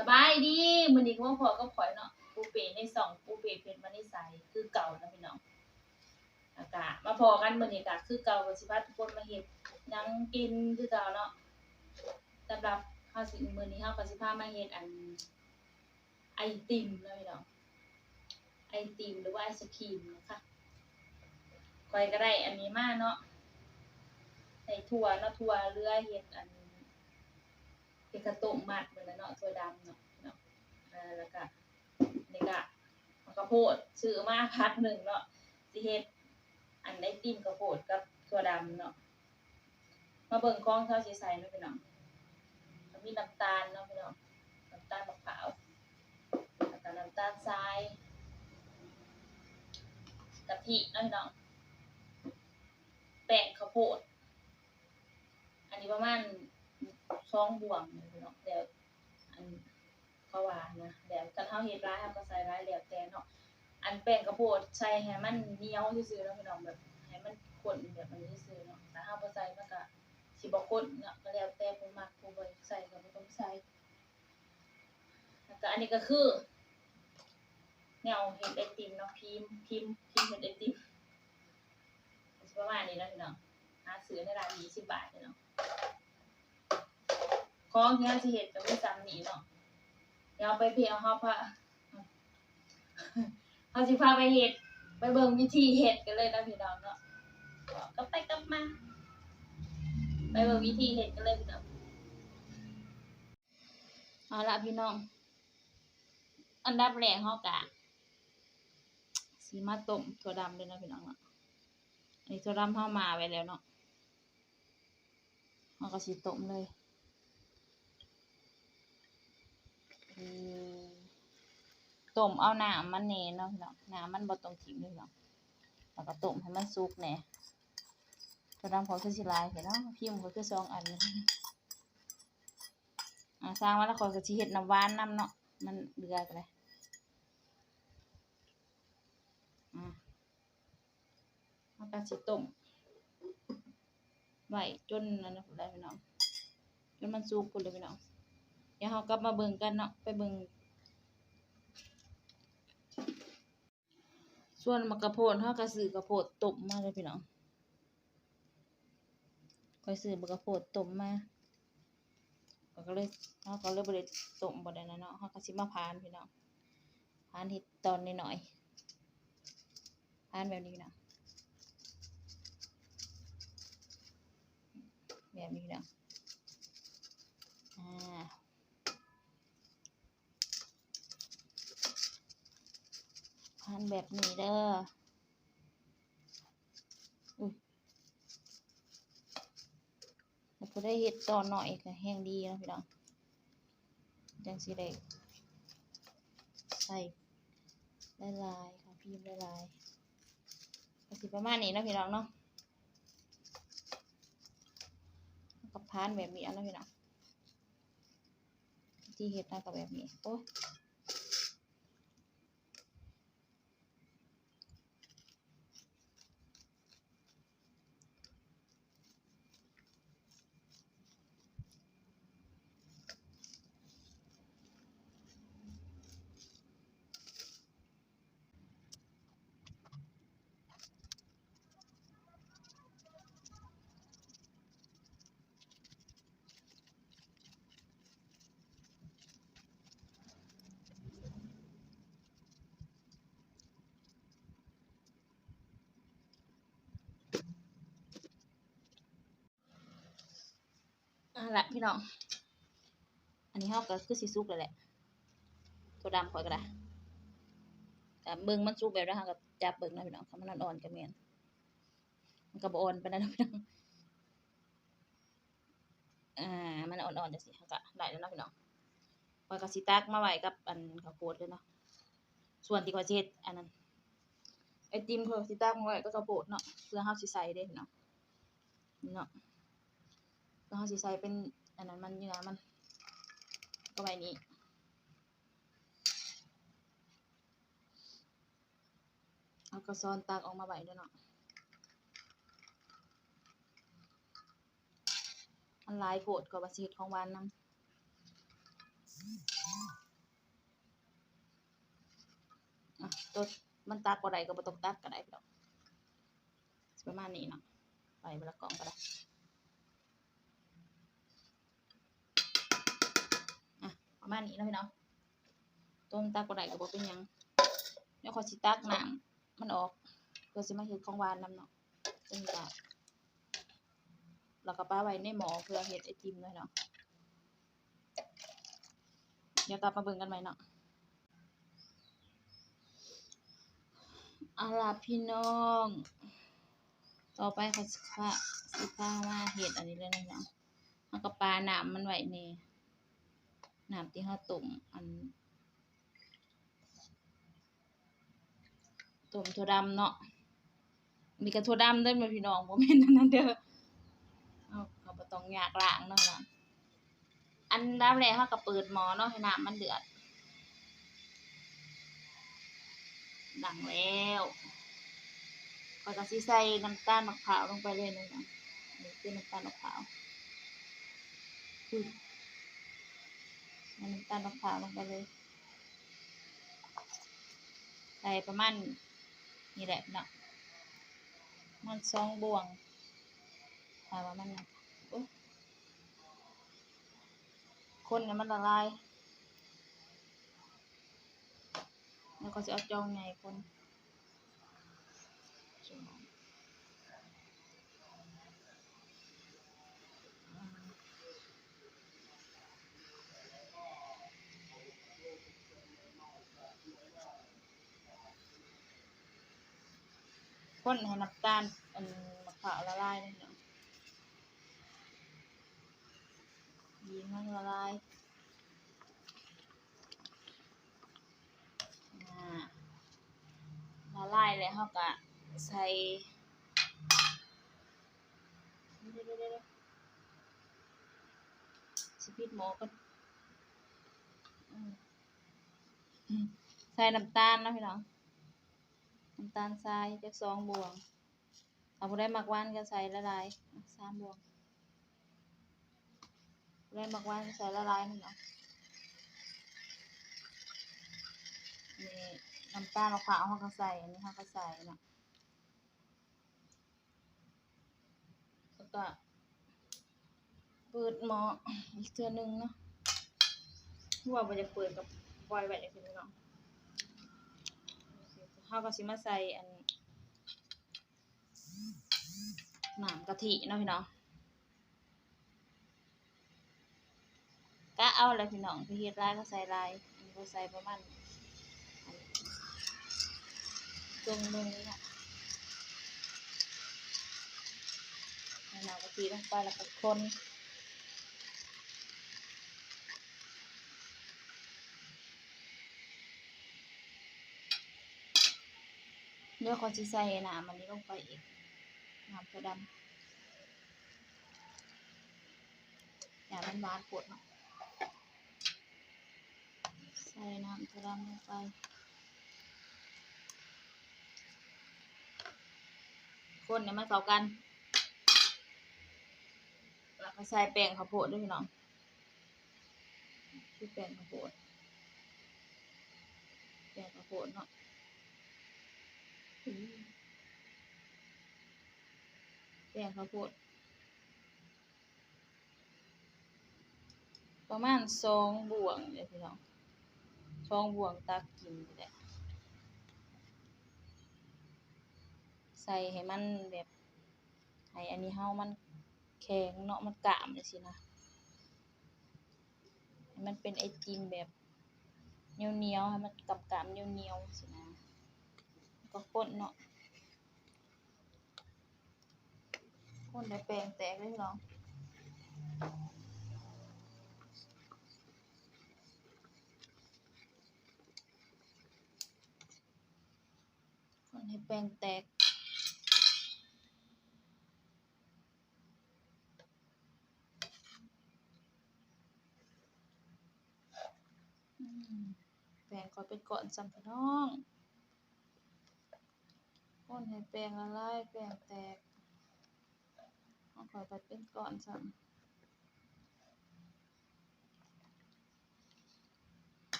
สบายดีมื้อนี้ก็บ่พอก็ข่อยเนาะปูเปในสองปูเปเป็นมานิสัยคือเก่านะพี่น้องอากาศมาพอกันมื้อนี้ก็คือเก่าก็สิพาทุกคนมาเฮ็ดหยังกินคือเก่าเนาะสำหรับเฮาวสิมื้อนี้เฮาก็สิพามาเฮ็ดอันไอติมนะพี่น้องไอติมหรือว่าไอศครีมนะคะข่อยก็ได้อันนี้มาเนาะใส่ถั่วเนาะถั่วเรือเฮ็ดอัน เป็นกระต้มมัดเหมือนเนาะตัวดำเนาะเนาะแล้วก็นี่ก็เอาข้าวโพดซื้อมาพัดหนึ่งเนาะสิเฮ็ดอันได้ติ้มข้าวโพดกับตัวดำเนาะมาเบิ่งกล้องเท่าสิใส่เนาะพี่น้อกมีน้ำตาลเนาะพี่น้องน้ำตาลมะพร้าวแล้วก็น้ำตาลทรายกะทิเนาะพี่น้องแป้งข้าวโพด อันนี้ประมาณ สองบวงนี่พี่น้องเดี๋ยวอันเขาว่านะเดี๋ยวกันเฮาเฮ็ดร้ายเฮาก็ใส่ร้ายแล้วแต่เนาะอันแป้งกระโพดใส่ให้มันเหนียวซื่อๆเนาะพี่น้องแบบให้มันข้นแบบนี้ซื่อๆเนาะแต่เฮาบ่ใส่มันก็สิบ่ข้นเนาะก็แล้วแต่ผู้มักผู้บ่ใส่ก็บ่ต้องใส่แล้วก็อันนี้ก็คือแนวเฮ็ดไอติมเนาะพิมพ์พิมพ์พิมพ์เฮ็ดไอติมก็สิประมาณนี้นะพี่น้องหาซื้อในร้าน20บาทเนาะ ของที่เราสิเฮ็ดก็มีซ้ำนี้เนาะเดี๋ยวไปเพียงเฮาพาเฮาสิพาไปเฮ็ดไปเบิ่งวิธีเฮ็ดกันเลยนะพี่น้องเนาะก็ไปกลับมา ไปเบิ่งวิธีเฮ็ดกันเลยพี่น้องเอาละพี่น้อง อันดับแรกเฮากะสิมาต้มถั่วดำเลยนะพี่น้องเนาะอันนี้ถั่วดำเฮามาไว้แล้วเนาะเฮาก็สิต้มเลย อืม ต้มเอาน้ำมันแหน่เนาะหน้องน้ำมันบ่ต้องทิ้งเลยเนาะแล้วก็ต้มให้มันสุกแหน่ยกระดำพอคือสิลายเห็นเนาะพิมพ์ก็คือสองอันนี้สร้างมาแล้วขอยก็สิเฮ็ดน้ำหวานน้ำเนาะมันเดือดเลยอาแล้วก็สิต้มไว้จนนั่นนะพุ่นแหละพี่น้องจนมันสุกพุ่นเลยพี่น้อง เดี๋ยวเรากลับมาเบิ่งกันเนาะไปเบิ่งส่วนมะกะโพดเฮาก็ซื้อกระโพดต้มาเลยพี่น้องคอยซื้อมะกะโพดต้มาเราก็เลยเฮาก็เลยบ่ได้ต้มบ่ได้นะเนาะเฮาก็สิมาพานพี่น้องพานเฮ็ดตอนน้อยๆพานแบบนี้น้องแบบนี้น้องอ่า พัน แบบนี้เด้ออุ้ยแล้วพอได้เห็ดต่อหน่อยก็แห้งดีนะพี่น้องจังสิได้ใส่ละลายค่ะพิมพ์ละลายก็สิประมาณนี้นะพี่น้องเนาะกับพานแบบนี้นนะพี่น้องที่เห็ดนะกับแบบนี้โอ้ย อะละพี่น้อง อันนี้เฮาก็คือสิสุกแล้วแหละ ตัวดำข่อยก็ได้แต่เบิ่งมันสุกแบบนั้นเฮาก็จับเบิ่งนะพี่น้องถ้ามันอ่อนๆก็แม่นมันก็บอ่อนปนะพี่น้อง อ่า มันอ่อนๆจังซี่เฮาก็ได้แล้วนะพี่น้องข่อยก็สิตักมาไว้กับอันข้าวโพดเลยเนาะ ส่วนที่ข่อยเฮ็ดอันนั้นไอติมข่อยสิตักมาไว้กับข้าวโพดเนาะเพื่อเฮาสิใส่เด้พี่น้องเนาะ แล้วเขาสีใส่เป็นอันนั้นมันอยู่นะมันก็ใบนี้เอากระซอนตากออกมาใบด้วยเนาะอันลายโกดกับบาซิตของวันน้ำตัวมันตากก็ได้ก็บ่ต้องตัดก็ได้พี่องประมาณนี้เนาะไปเวลากองก็ได้ ประมาณนี้เนะพี่น้องตัวมันตักบ่ไดก็บ่เป็นยังเดี๋ยวขอยสิตักน้ำมันออกเพื่อสิมาเฮ็ดของหวานน้ำเนาะซึ่งก็แล้วก็ป้าไว้ในหมอเพื่อเฮ็ดไอติมด้วยเนาะเดี๋ยวกลับมาเบิ่งกันใหม่เนาะอาล่ะพี่น้อง ต่อไปเขาสิพาสิพามาเฮ็ดอันนี้เลยนะเนาะเฮาก็ปลาหน้ำมันไว้นี่ น้ำที่เฮาต้มอันต้มถั่วดำเนาะมีกระถั่วดำเด้อแม่พี่น้องบ่แม่นอันนั้นเด้อเอาก็บ่ต้องอยากล้างเนาะนะอันดับแรกเฮาก็เปิดหม้อเนาะให้น้ำมันเดือดดังแล้วก็จะสิใส่น้ำตาลมะพร้าวลงไปเลยนะนะนี่คือน้ำตาลมะพร้าวอุ้ย น้ำตาลมะพร้าวลงไปเลย ใส่ประมาณนี่แหละเนาะมันสองบวงถ้าว่ามันนะคนเนี่ยมันละลาย แล้วก็จะเอาจองใหญ่คน คนให้น้ำตาลอันมะพร้าวละลายเลยเนาะยีมันละลายละลายแล้วเราก็ใส่เดี๋ยวๆๆสิปิดหมอก่อนใส่น้ำตาลนะพี่น้อง น้ำตาลทรายจักสองบวงถ้าบ่ได้มักวานก็ใส่ละลายสามบวงบ่ได้มักวานก็ใส่ละลายนั่นเนาะนี่น้ำตาลมะพร้าวเขาก็ใส่อันนี้เขาก็ใส่นาะแล้วก็เปิดหม้ออีกเทื่อนึงเนาะว่าบ่จะเปิดกับปล่อยไว้จังซี่เนาะ ข้าก็สิมาใส่อันน้ำกะทิเนาะพี่น้องก็เอาแหละพี่น้องพี่เฮ็ดหลายก็ใส่หลายอันนี้ก็ใส่ประมาณตรงนึงน่ะหน้ำกะทิลงไปแล้วก็คน เดี๋ยวเขาสิใส่น้ำอันนี้ลงไปอีกน้ำถั่วดำอย่ามันหวานปวดเนาะใส่น้ำถั่วดำลงไปคนเนี่ยมันเข้ากัน แล้วก็ใส่แป้งข้าวโพดด้วยพี่น้องคือแป้งข้าวโพดแป้งข้าวโพดเนาะ แป้งข้าวโพดประมาณสองบวงเลยพี่น้องสองบวงตักกินแหละใส่ให้มันแบบให้อันนี้เฮามันแข็งเนาะมันกะมจังซี่นะให้มันเป็นไอติมแบบเหนียวๆให้มันกำๆเหนียวๆจังซี่นะ แล้วก็คนเนาะคนให้แป้งแตกเลยพี่น้องคนให้แป้งแตกแป้งก็เป็นก้อนซ้ำพี่น้อง นให้แป้งละลายแป้งแตกเอาขอตัดเป็นก่อนสั่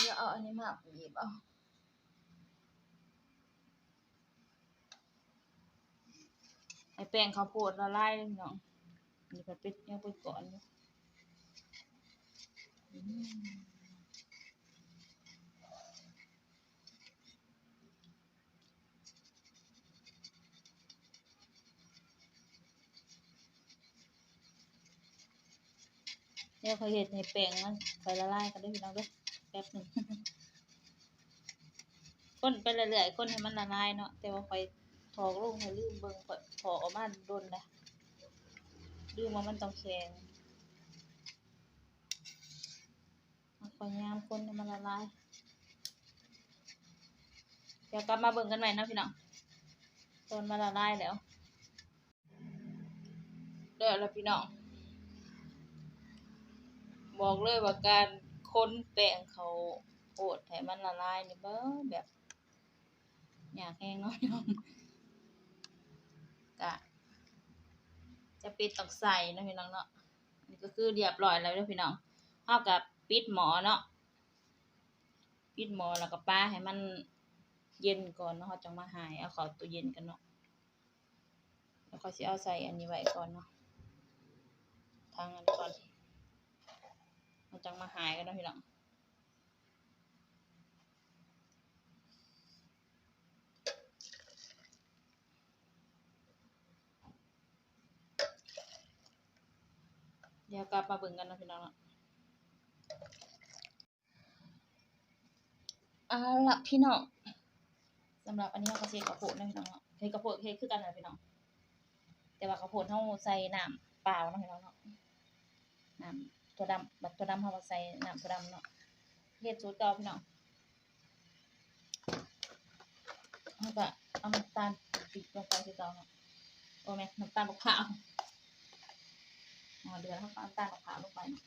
เดี๋ยวเอาอันนี้มาบีบเอาไอแป้งข้าวโพดละลายเลยน้องนี่ผัดเป็ดยังเป็นก่อนอยู่ เดี๋ยวเขาเห็ดให้แป้งมันไปละลายกันได้อพี่น้องด้อแป๊บหนึ่งคนไปเรื่อยๆคนให้มันละลายเนาะแต่ว่าคอยถอกลงให้ลืมเบิ่งขอยถอกออกมาโดนนะลืมว่ามันต้องแข็งเอาคอยยามคนให้มันละลายเดี๋ยวกลับมาเบิ่งกันใหม่นะพี่น้องตอนมันละลายแล้วเด้อแล้วพี่น้อง บอกเลยว่าการคนแป้งเขาโอดให้มันละลายนี่เบ้อแบบอยากแห้งน้องกะจะปิดตอกใส่นะพี่น้องเนาะนี่ก็คือเรียบร้อยแล้วด้อพี่น้องเฮากับปิดหมอเนาะปิดหมอแล้วก็ป้าให้มันเย็นก่อนเนาะจังมาหายเอาเข้าตู้เย็นกันเนาะแล้วก็สิเอาใส่อันนี้ไว้ก่อนเนาะทางอันก่อน เราจังมาหายกันนะพี่น้องเดี๋ยวกลับมาเบิ่งกันนะพี่น้องเนาะเอาละพี่น้องสำหรับอันนี้เราก็เฮ็ดข้าวโพดเนะพี่น้องเนาะเฮ็ดข้าวโพดเฮ็ดคือกันนะพี่น้อง แต่ว่าข้าวโพดเฮาใส่น้ำเปล่านะพี่น้องเนาะน้ำ ตัวดำบัดตัวดำเฮาก็ใส่น้ำตัวดำเนาะเฮ็ดสูตรเก่าพี่น้องเฮาก็เอาน้ำตาลปิดลงไปคือเก่าเนาะโอ้แม่น้ำตาลมะพร้าวอ๋อเดือดเขาก็น้ำตาลมะพร้าวลงไปเนาะ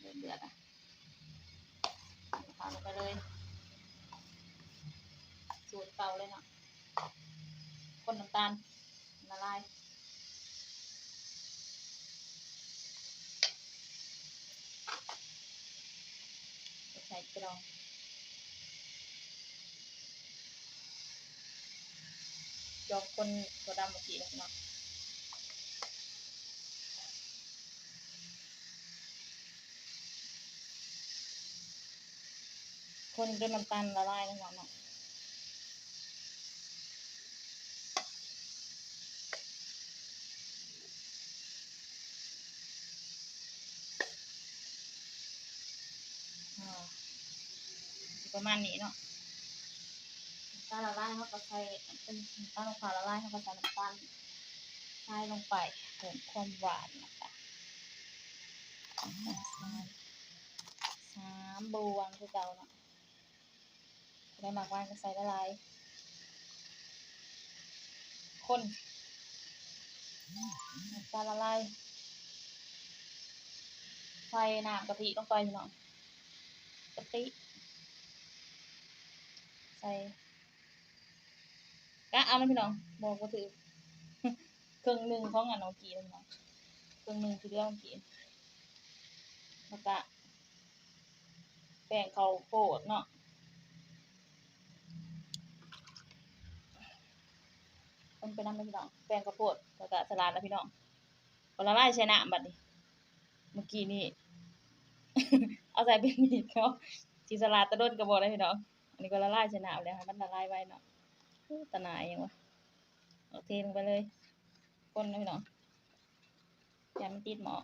เดือดเดือดอะมะพร้าวลงไปเลยสูตรเก่าเลยเนาะคนน้ำตาลละลาย ส่กรองจองคนตัวดำเมื่อกี้แล้วเนาะคนจนน้ำตาลละลายแล้วเนาะเนาะอ่า ประมาณนี้เนาะตาละลายเขาก็ใส่เป็นตาลมะพร้าละลายเขาก็ใส่น้ำตาลทรายลงไปเพิ่มความหวานนะคะน้ำตาลทรายสามบวงคือเก่าเนาะได้หมักไว้ก็ใส่ละลายคนน้ำตาลละลายใส่น้ำกะทิลงไปพี่น้องกะทิ ใส่กะเอานะพี่น้องบอกว่าถือครึ่งหนึ่งของอันน้องกีนะพี่น้องครึ่งหนึ่งคือเรื่องกีแล้วก็แป้งเขาโพดเนาะมันเป็นน้ำพี่น้อง แป้งข้าวโพดแล้วก็สลัดนะพี่น้องพอละลายใช้น้ำบัดนี้เมื่อกี้นี่ เอาใส่เป็นมีดเนาะจีสลัดตะด้นกระบอกเลยพี่น้อง นนี้ก็ละลายใช้น้ำแล้วให้มันละลายไว้เนาะอู้ตะนายยังวะเอาเทลงไปเลยคนนะพี่น้องอย่ามันติดหมอ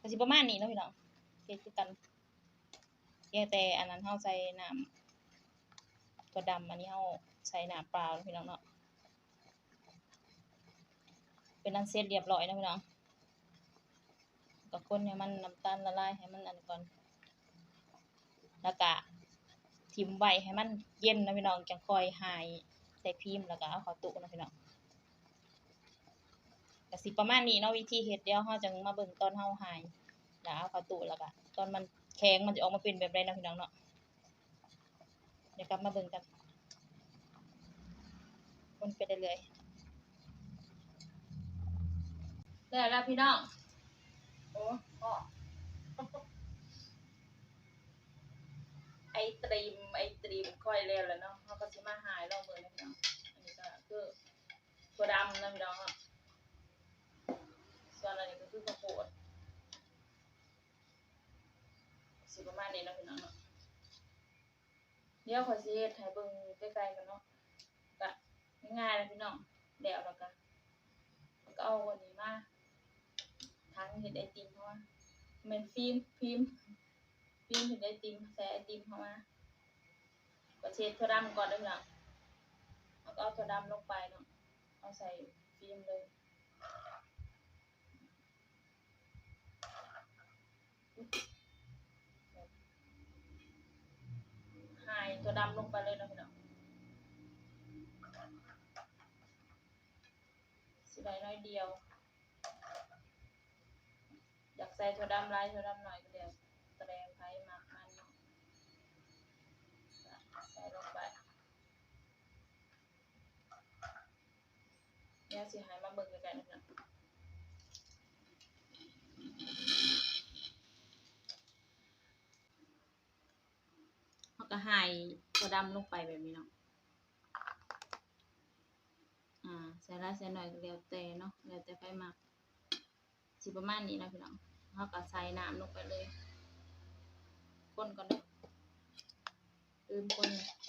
ก็สิประมาณนี้เนาะพี่น้องเฮ็ดคือกันแค่แต่อันนั้นเฮาใส่น้ำตัวดำอันนี้เอาใช้น้ำเปล่าพี่น้องเนาะเป็นอันเสร็จเรียบร้อยนะพี่น้องก็คนให้มันน้ำตาลละลายให้มันอันก่อน แล้วก็ทิมไว้ให้มันเย็นนะพี่น้องจังคอยหายใส่พิมพ์แล้วก็เอาเข้าตู้นะพี่น้องก็สิประมาณนี้เนาะวิธีเฮ็ดเดี๋ยวเฮาจังมาเบิ่งตอนเฮาหายแล้วเอาเข้าตู้แล้วก็ตอนมันแข็งมันจะออกมาเป็นแบบใดนะพี่น้องเนาะเดี๋ยวกลับมาเบิ่งกันคนไปเรื่อยๆแล้วแล้วพี่น้องโอ้พ่อ ไอเตรีมไอตรีมค่อยแล้วแหล้วเนาะเขาก็สิมาหายลองเบิ่งนะพี่น้องอันนี้ก็คือถั่วดำนะพี่น้องเนาะส่วนอันนี้ก็คือข้าวโพดสิประมาณนี้เนาะพี่น้องเนาะเดี๋ยวขอยสิเฮ็ดให้เบิ่งใกล้ๆกันเนาะก็ง่ายๆนะพี่น้องแล้วแล้วก็ก็เอาอันนี้มาทั้งเฮ็ดไอติมเพราะว่าแม่นฟิล์มฟิล์ม ฟิล์มเห็นไอติมใส่ไอติมเข้ามาก็เช็ดถั่วดำก่อนด้อพี่น้องแล้วก็เอาถั่วดำลงไปเนาะเอาใส่ฟิล์มเลยหายถั่วดำลงไปเลยเนาะพี่น้องสิได้น้อยเดียว อยากใส่ถั่วดำลายถั่วดำหน่อยก็เดียว แสดงไพ่มากมันเนาะใส่ลงไป เดี๋ยวสิหายมาเบิ่งกันนะเน้องเขาก็หายตัวดำลงไปแบบนี้เนาะ อ่าใส่ลายใส่หน่อยก็แล้วแต่เนาะแล้วแต่ไฟมากสิประมาณนี้นะพี่น้องเขาก็ใส่น้ำลงไปเลย คนก่อนเด้อลืมคนแล้ว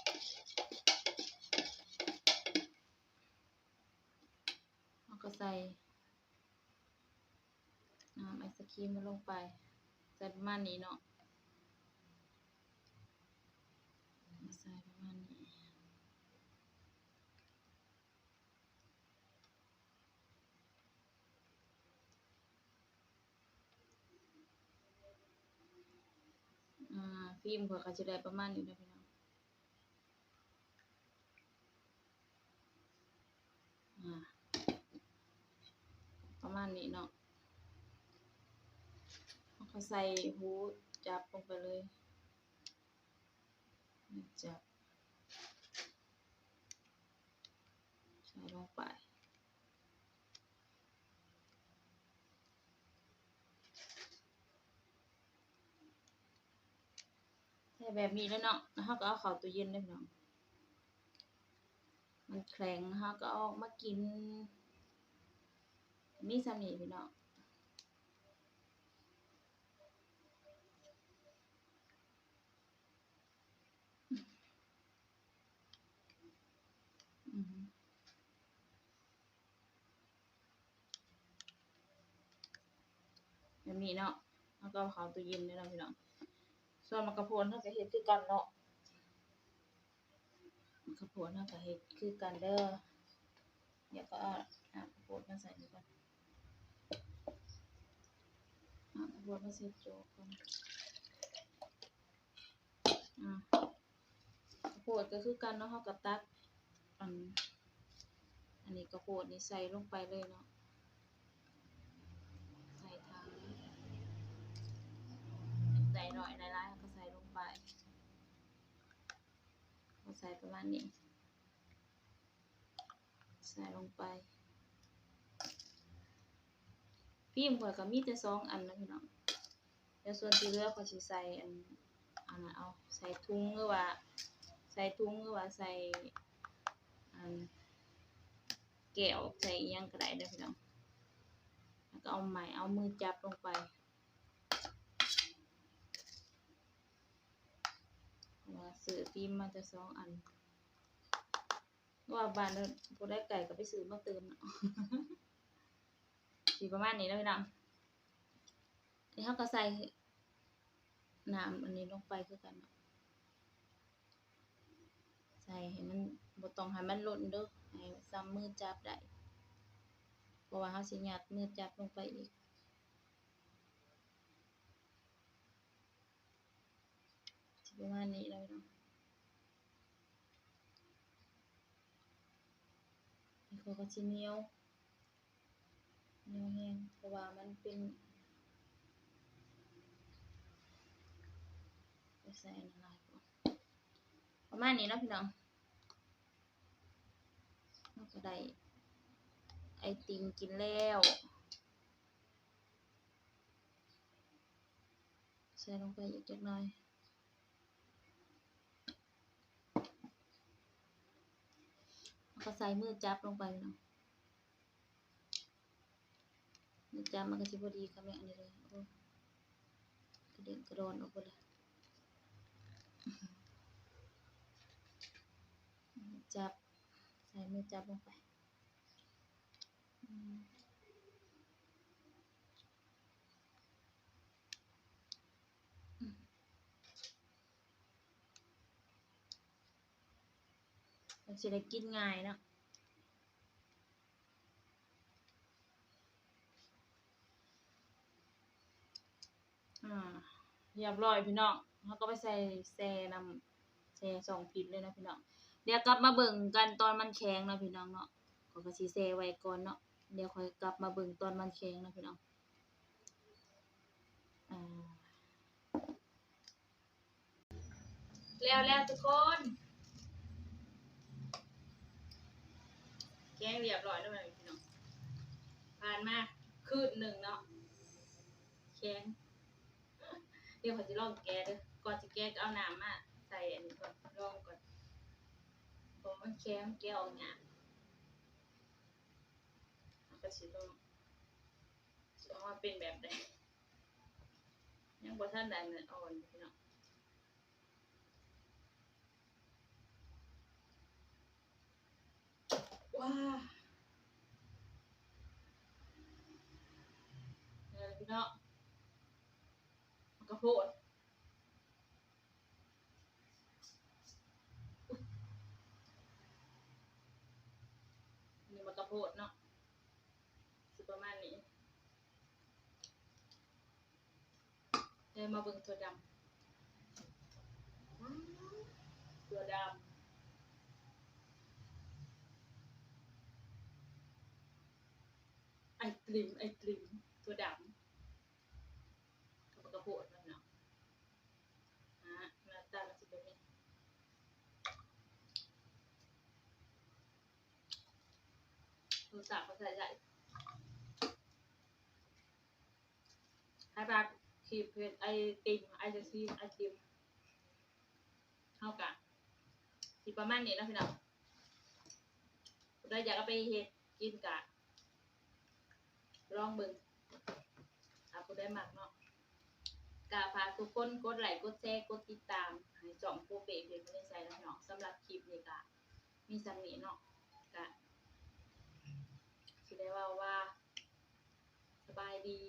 ส่น้ำไอศครีมลงไปใส่ประมาณนี้เนาะใส่ประมาณนี้อ่าฟิล์มก็จะได้ประมาณนี้นะพี่น้องอ่า มาณนี้เนาะแล้วก็ใส่หูจับลงไปเลยจับใส่ลงไปใส่แบบนี้แล้วเนาะแล้วเราก็เอาเข้าตู้เย็นได้พี่น้องมันแข็งเราก็เอามากิน มีสามีพี่น้องอือฮึแบบนี้เนาะแล้วก็เอาเข้าตู้เย็นได้แล้วพี่น้อง ส่วนมะกะโพนเฮาก็เฮ็ดคือกันเนาะมะกะโพนเฮาก็เฮ็ดคือกันเด้อเดี๋ยวก็เอามะกะโพนมาใส่นี่ก่อน อะมะกมาใส่โจ๊กก่อนอะกะโพดก็คือกันเนาะเฮาก็ตักอันอันนี้กะโพดนี่ใส่ลงไปเลยเนาะใส่ถังใส่หน่อยหลายๆก็ใส่ลงไปก็ใส่ประมาณนี้ ใส่ลงไป ฟิล์มข่อยก็มีแต่สองอันนะพี่น้องเดี๋ยวส่วนที่เหลือก็สิใส่อันอันนั้นเอาใส่ถุงหรือว่า ใส่ถุงหรือว่าใส่อันแก้วใส่ยังก็ได้เด้อพี่น้องแล้วก็เอาไม้เอามือจับลงไปว่าซื้อฟิล์มมาจะสองอันว่าบ้านเราบ่ได้ไก่ก็ไปซื้อมาเติมเนาะ สีประมาณนี้แล้วพี่น้องนี่เขาก็ใส่น้ำอันนี้ลงไปคือกันใส่ให้มันบ่ต้องให้มันหล่นเด้อให้ซ้ำมือจับได้เพราะว่าเขาสิยัดมือจับลงไปอีกประมาณนี้แล้วพี่น้องนี่เขาก็สิเนียว นียวแห้งเพราะว่ามันเป็นใส่อะไรประมาณนี้นะพี่น้องเราก็ได้ไอติมกินแล้วใส่ลงไปอีกจักหน่อยก็ใส่มือจับลงไปเนาะ มือจับมันก็สิพอดีกับแม่อันนี้เลยโอ้กระเด็นกระดอนออกไปเลยจับใส่มือจับลงไปมันสิได้กินง่ายนะ อ่า เรียบร้อยพี่น้องเขาก็ไปใส่แซ่นำแซ่สองพิษเลยนะพี่น้อง เดี๋ยวกลับมาเบิ่งกันตอนมันแข็งนะพี่น้องเนาะก็ก็สิแซ่ไว้ก่อนเนาะ เดี๋ยวค่อยกลับมาเบิ่งตอนมันแข็งนะพี่น้องแล้วแล้วทุกคน แกงเรียบร้อยแล้วไหมพี่น้อง ผ่านมาคืนหนึ่งเนาะแข็ง เดี๋ยวเขาจะลองแกะเด้อก่อนจะแกะก็เอาน้ำมาใส่อันนี้ก่อนลองก่อนเพราะมันแข็งแกะออกยากแล้วก็สิลองสิออกมาเป็นแบบใดยังบ่ทันได้มันอ่อนอยู่พี่น้องว้าเออพี่น้อง โพดนี่มันกระโพดเนาะสิประมาณนี้เดี๋ยวมาเบิ่งตัวดำตัวดำไอติมไอติมตัวดำกับกระโพดมันเนาะฮะหน้าตามันสิเป็นแบบนี้ ดู สามภาษาใหญ่ไอ้ปลาคีบเพนไอติมไอศครีไอติมเท่ากันสิประมาณนี้นะพี่น้องเราอยากไปเฮ็ดกินกะลองเบิ่งถ้าผู้ได้มากเนาะกาพากทุกคนกดไลค์กดแชร์กดติดตามให้จ่องโปรเปเพจไม่ได้ใส่แล้วเนาะสำหรับคลิปนี้กะมีสำนีเนาะ สิได้ว่าว่า สบายดี